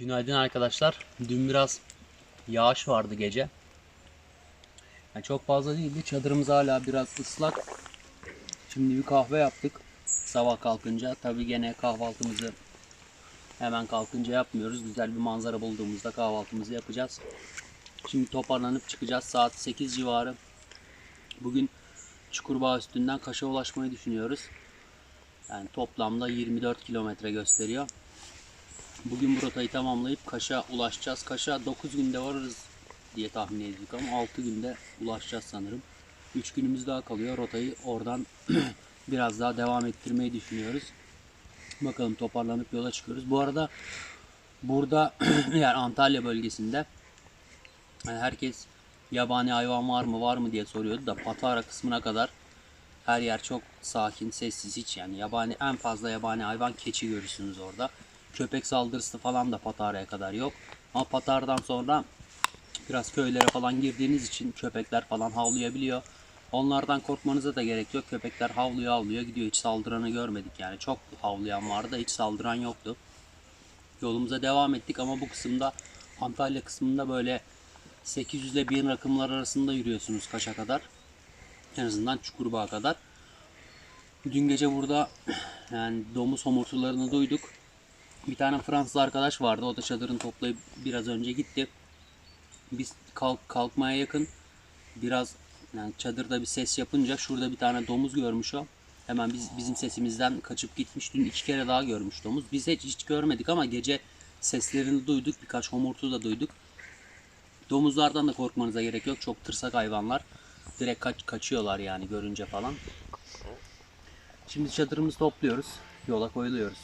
Günaydın arkadaşlar. Dün biraz yağış vardı gece. Yani çok fazla değildi. Çadırımız hala biraz ıslak. Şimdi bir kahve yaptık. Sabah kalkınca. Tabii gene kahvaltımızı hemen kalkınca yapmıyoruz. Güzel bir manzara bulduğumuzda kahvaltımızı yapacağız. Şimdi toparlanıp çıkacağız. Saat 8 civarı. Bugün Çukurbağ üstünden Kaş'a ulaşmayı düşünüyoruz. Yani toplamda 24 kilometre gösteriyor. Bugün bu rotayı tamamlayıp Kaş'a ulaşacağız. Kaş'a 9 günde varırız diye tahmin ediyorduk ama 6 günde ulaşacağız sanırım. 3 günümüz daha kalıyor. Rotayı oradan biraz daha devam ettirmeyi düşünüyoruz. Bakalım toparlanıp yola çıkıyoruz. Bu arada burada yani Antalya bölgesinde herkes yabani hayvan var mı var mı diye soruyordu da Patara kısmına kadar her yer çok sakin, sessiz hiç yani yabani en fazla yabani hayvan keçi görürsünüz orada. Köpek saldırısı falan da Patara'ya kadar yok. Ama Patara'dan sonra biraz köylere falan girdiğiniz için köpekler falan havlayabiliyor. Onlardan korkmanıza da gerek yok. Köpekler havlıyor havlıyor gidiyor. Hiç saldıranı görmedik yani. Çok havlayan vardı hiç saldıran yoktu. Yolumuza devam ettik ama bu kısımda Antalya kısmında böyle 800 ile 1000 rakımlar arasında yürüyorsunuz Kaş'a kadar. En azından Çukurbağ'a kadar. Dün gece burada yani domuz homurtularını duyduk. Bir tane Fransız arkadaş vardı. O da çadırını toplayıp biraz önce gitti. Biz kalk kalkmaya yakın biraz yani çadırda bir ses yapınca şurada bir tane domuz görmüş o. Hemen biz bizim sesimizden kaçıp gitmiş. Dün iki kere daha görmüş domuz. Biz hiç, hiç görmedik ama gece seslerini duyduk. Birkaç homurtu da duyduk. Domuzlardan da korkmanıza gerek yok. Çok tırsak hayvanlar. Direkt kaç, kaçıyorlar yani görünce falan. Şimdi çadırımızı topluyoruz. Yola koyuluyoruz.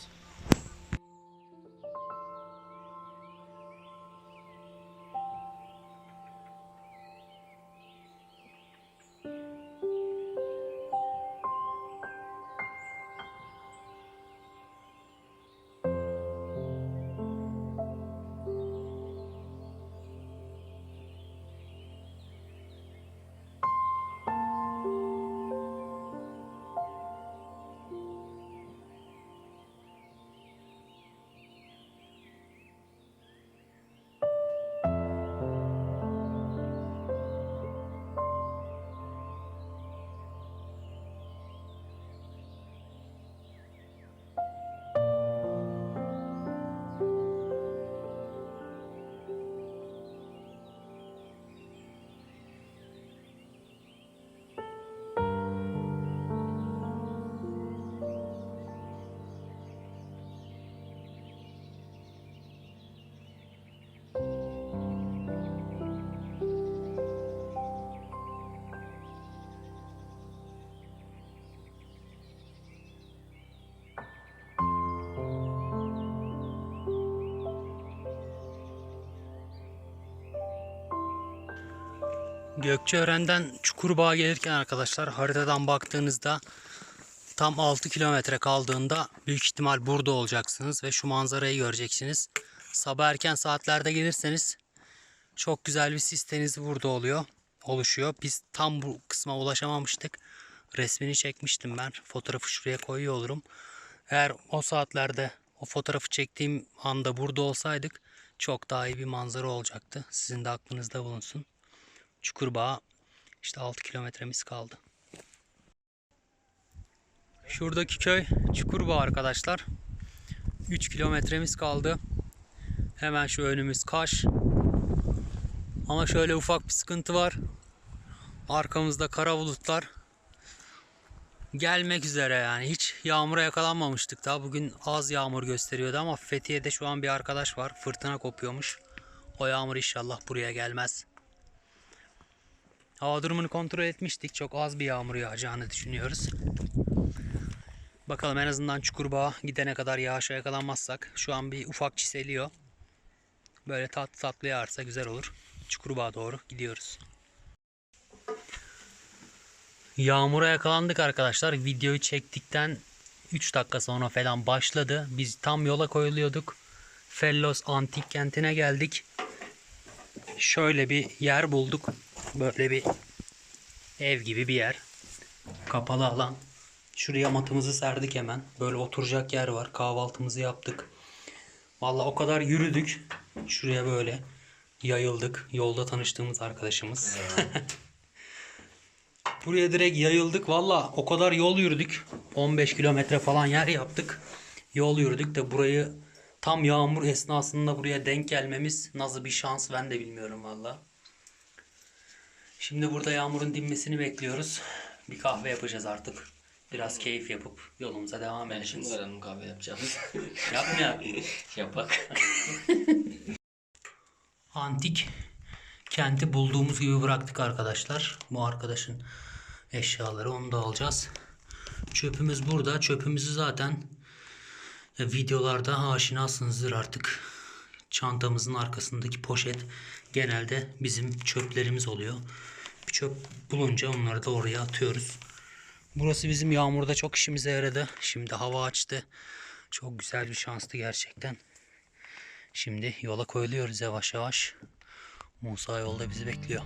Gökçeören'den Çukurbağ'a gelirken arkadaşlar haritadan baktığınızda tam 6 kilometre kaldığında büyük ihtimal burada olacaksınız ve şu manzarayı göreceksiniz. Sabah erken saatlerde gelirseniz çok güzel bir sis denizi burada oluyor, oluşuyor. Biz tam bu kısma ulaşamamıştık. Resmini çekmiştim ben. Fotoğrafı şuraya koyuyor olurum. Eğer o saatlerde o fotoğrafı çektiğim anda burada olsaydık çok daha iyi bir manzara olacaktı. Sizin de aklınızda bulunsun. Çukurbağ işte 6 kilometremiz kaldı. Şuradaki köy Çukurbağ arkadaşlar. 3 kilometremiz kaldı. Hemen şu önümüz Kaş. Ama şöyle ufak bir sıkıntı var. Arkamızda kara bulutlar. Gelmek üzere yani. Hiç yağmura yakalanmamıştık daha. Bugün az yağmur gösteriyordu ama Fethiye'de şu an bir arkadaş var. Fırtına kopuyormuş. O yağmur inşallah buraya gelmez. Hava durumunu kontrol etmiştik. Çok az bir yağmur yağacağını düşünüyoruz. Bakalım en azından Çukurbağ'a gidene kadar yağışa yakalanmazsak. Şu an bir ufak çiseliyor. Böyle tatlı tatlı yağarsa güzel olur. Çukurbağ'a doğru gidiyoruz. Yağmura yakalandık arkadaşlar. Videoyu çektikten 3 dakika sonra falan başladı. Biz tam yola koyuluyorduk. Fellos Antik Kenti'ne geldik. Şöyle bir yer bulduk. Böyle bir ev gibi bir yer. Kapalı alan. Şuraya matımızı serdik hemen. Böyle oturacak yer var. Kahvaltımızı yaptık. Vallahi o kadar yürüdük. Şuraya böyle yayıldık. Yolda tanıştığımız arkadaşımız. Buraya direkt yayıldık. Valla o kadar yol yürüdük. 15 kilometre falan yer yaptık. Yol yürüdük de burayı tam yağmur esnasında buraya denk gelmemiz nasıl bir şans ben de bilmiyorum valla. Şimdi burada yağmurun dinmesini bekliyoruz. Bir kahve yapacağız artık. Biraz keyif yapıp yolumuza devam Ben edeceğiz. şimdi öğrendim kahve yapacağımız. Yapma Yapak. Antik kenti bulduğumuz gibi bıraktık arkadaşlar. Bu arkadaşın eşyaları onu da alacağız. Çöpümüz burada. Çöpümüzü zaten e, videolarda aşinasınızdır artık. Çantamızın arkasındaki poşet genelde bizim çöplerimiz oluyor. Bir çöp bulunca onları da oraya atıyoruz. Burası bizim yağmurda çok işimize yaradı. Şimdi hava açtı. Çok güzel bir şanstı gerçekten. Şimdi yola koyuluyoruz yavaş yavaş. Musa yolda bizi bekliyor.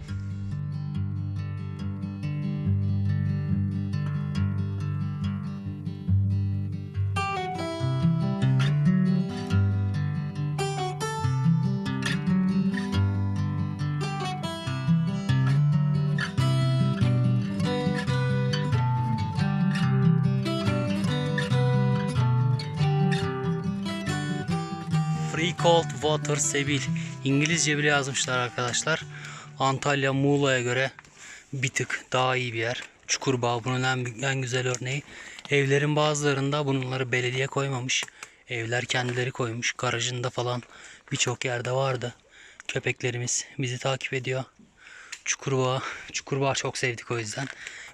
Cold Water Sevil. İngilizce bile yazmışlar arkadaşlar. Antalya Muğla'ya göre bir tık daha iyi bir yer. Çukurbağ bunun en, en güzel örneği. Evlerin bazılarında bunları belediye koymamış. Evler kendileri koymuş. Garajında falan birçok yerde vardı. Köpeklerimiz bizi takip ediyor. Çukurbağ. Çukurbağ çok sevdik o yüzden.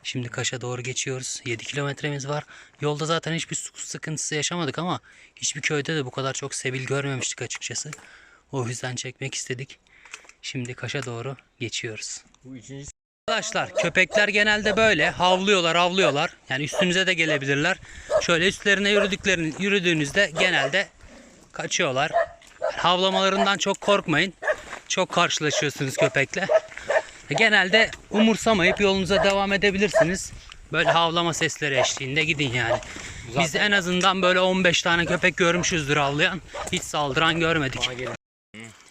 Şimdi Kaş'a doğru geçiyoruz. 7 kilometremiz var. Yolda zaten hiçbir su sıkıntısı yaşamadık ama hiçbir köyde de bu kadar çok sebil görmemiştik açıkçası. O yüzden çekmek istedik. Şimdi Kaş'a doğru geçiyoruz. Bu Arkadaşlar köpekler genelde böyle havlıyorlar havlıyorlar. Yani üstünüze de gelebilirler. Şöyle üstlerine yürüdüklerini yürüdüğünüzde genelde kaçıyorlar. Havlamalarından çok korkmayın. Çok karşılaşıyorsunuz köpekle. Genelde umursamayıp yolunuza devam edebilirsiniz. Böyle havlama sesleri eşliğinde gidin yani. Biz en azından böyle 15 tane köpek görmüşüzdür havlayan. Hiç saldıran görmedik.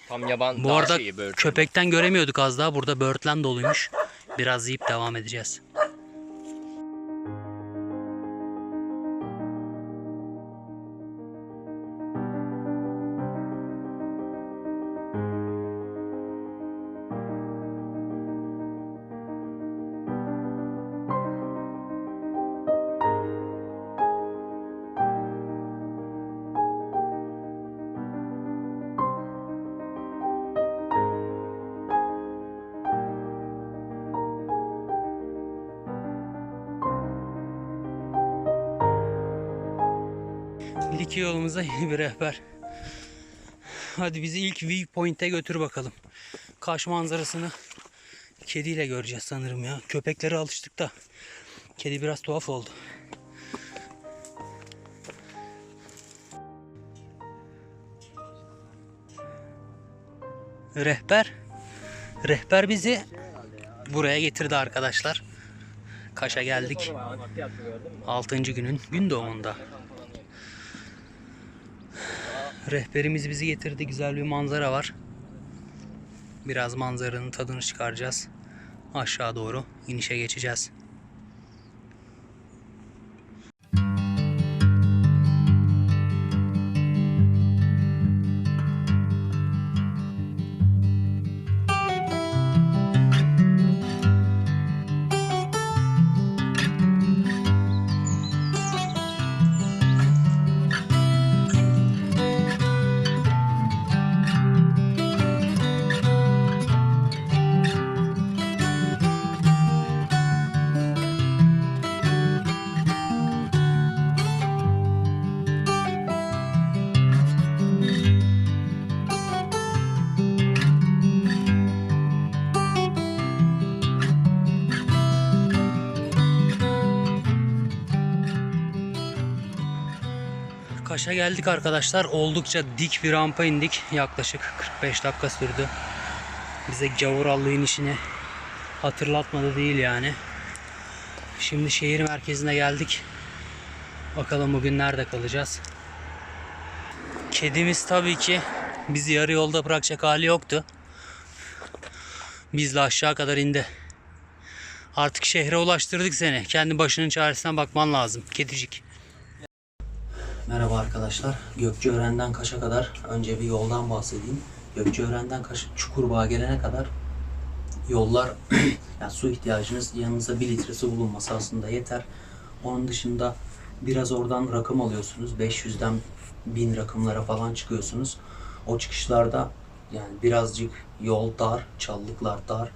Tam yaban Bu arada şeyi köpekten göremiyorduk az daha. Burada böğürtlen doluymuş. Biraz yiyip devam edeceğiz. İlk yolumuza yeni bir rehber. Hadi bizi ilk viewpoint'e götür bakalım. Kaş manzarasını kediyle göreceğiz sanırım ya. Köpeklere alıştık da kedi biraz tuhaf oldu. Rehber rehber bizi buraya getirdi arkadaşlar. Kaş'a geldik. 6. günün gün doğumunda. Rehberimiz bizi getirdi. Güzel bir manzara var. Biraz manzaranın tadını çıkaracağız. Aşağı doğru inişe geçeceğiz. Kaş'a geldik arkadaşlar. Oldukça dik bir rampa indik. Yaklaşık 45 dakika sürdü. Bize Gavurallı inişini hatırlatmadı değil yani. Şimdi şehir merkezine geldik. Bakalım bugün nerede kalacağız. Kedimiz tabii ki bizi yarı yolda bırakacak hali yoktu. Bizle aşağı kadar indi. Artık şehre ulaştırdık seni. Kendi başının çaresine bakman lazım. Kedicik. Merhaba arkadaşlar. Gökçeören'den Kaş'a kadar önce bir yoldan bahsedeyim. Gökçeören'den Kaş, Çukurbağ'a gelene kadar yollar yani su ihtiyacınız yanınızda bir litre su bulunması aslında yeter. Onun dışında biraz oradan rakım alıyorsunuz. 500'den 1000 rakımlara falan çıkıyorsunuz. O çıkışlarda yani birazcık yol dar, çalılıklar dar.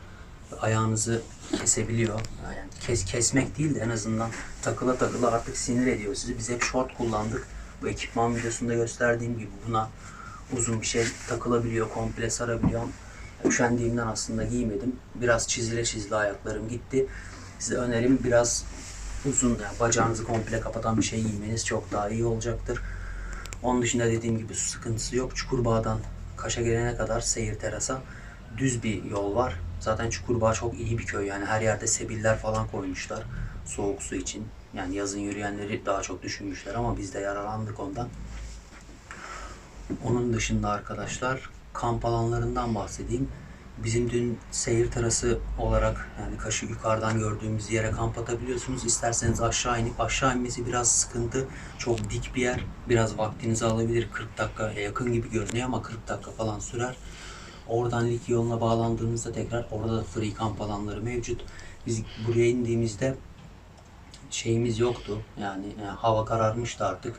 Ayağınızı kesebiliyor. Yani kes, kesmek değil de en azından takıla takıla artık sinir ediyor sizi. Biz hep short kullandık. Bu ekipman videosunda gösterdiğim gibi buna uzun bir şey takılabiliyor, komple sarabiliyor. Üşendiğimden aslında giymedim. Biraz çizile çizile ayaklarım gitti. Size önerim biraz uzun, yani bacağınızı komple kapatan bir şey giymeniz çok daha iyi olacaktır. Onun dışında dediğim gibi su sıkıntısı yok. Çukurbağa'dan Kaş'a gelene kadar seyir terasa düz bir yol var. Zaten Çukurbağ çok iyi bir köy yani her yerde sebiller falan koymuşlar soğuk su için. Yani yazın yürüyenleri daha çok düşünmüşler ama biz de yararlandık ondan. Onun dışında arkadaşlar kamp alanlarından bahsedeyim. Bizim dün seyir terası olarak yani Kaş'ı yukarıdan gördüğümüz yere kamp atabiliyorsunuz. İsterseniz aşağı inip aşağı inmesi biraz sıkıntı. Çok dik bir yer. Biraz vaktinizi alabilir. 40 dakikaya yakın gibi görünüyor ama 40 dakika falan sürer. Oradan lig yoluna bağlandığınızda tekrar orada da free kamp alanları mevcut. Biz buraya indiğimizde şeyimiz yoktu. Yani, yani hava kararmıştı artık.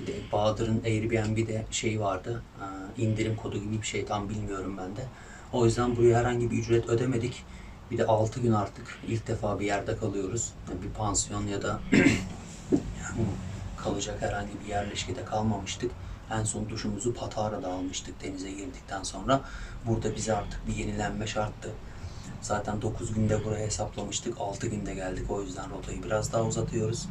Bir de Bahadır'ın Airbnb'de şey vardı. e, indirim kodu gibi bir şey tam bilmiyorum ben de. O yüzden buraya herhangi bir ücret ödemedik. Bir de 6 gün artık ilk defa bir yerde kalıyoruz. Yani bir pansiyon ya da kalacak herhangi bir yerleşkede kalmamıştık. En son duşumuzu Patara'da almıştık denize girdikten sonra. Burada bize artık bir yenilenme şarttı. Zaten 9 günde buraya hesaplamıştık. 6 günde geldik. O yüzden rotayı biraz daha uzatıyoruz.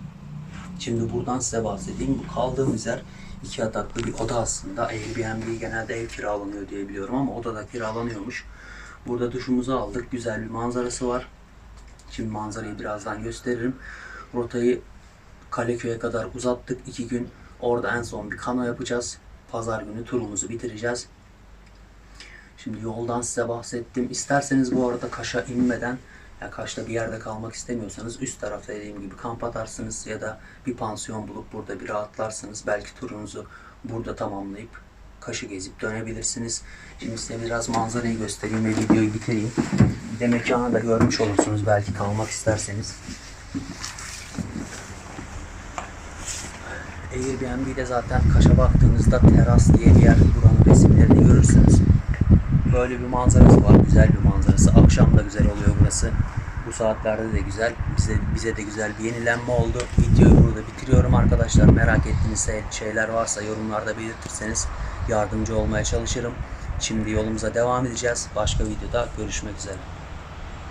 Şimdi buradan size bahsedeyim. Bu kaldığımız yer iki yataklı bir oda aslında. Airbnb genelde ev kiralanıyor diye biliyorum ama oda da kiralanıyormuş. Burada duşumuzu aldık. Güzel bir manzarası var. Şimdi manzarayı birazdan gösteririm. Rotayı Kaleköy'e kadar uzattık. iki gün. Orada en son bir kano yapacağız. Pazar günü turumuzu bitireceğiz. Şimdi yoldan size bahsettim. İsterseniz bu arada Kaş'a inmeden ya Kaş'ta bir yerde kalmak istemiyorsanız üst tarafta dediğim gibi kamp atarsınız ya da bir pansiyon bulup burada bir rahatlarsınız. Belki turunuzu burada tamamlayıp Kaş'ı gezip dönebilirsiniz. Şimdi size biraz manzarayı göstereyim ve videoyu bitireyim. Bir de mekanı da görmüş olursunuz belki kalmak isterseniz. Airbnb'de zaten Kaş'a baktığınızda teras diye bir yer buranın resimlerini görürsünüz. Böyle bir manzarası var. Güzel bir manzarası. Akşam da güzel oluyor burası. Bu saatlerde de güzel. Bize bize de güzel bir yenilenme oldu. Videoyu burada bitiriyorum arkadaşlar. Merak ettiğiniz şey- şeyler varsa yorumlarda belirtirseniz yardımcı olmaya çalışırım. Şimdi yolumuza devam edeceğiz. Başka videoda görüşmek üzere.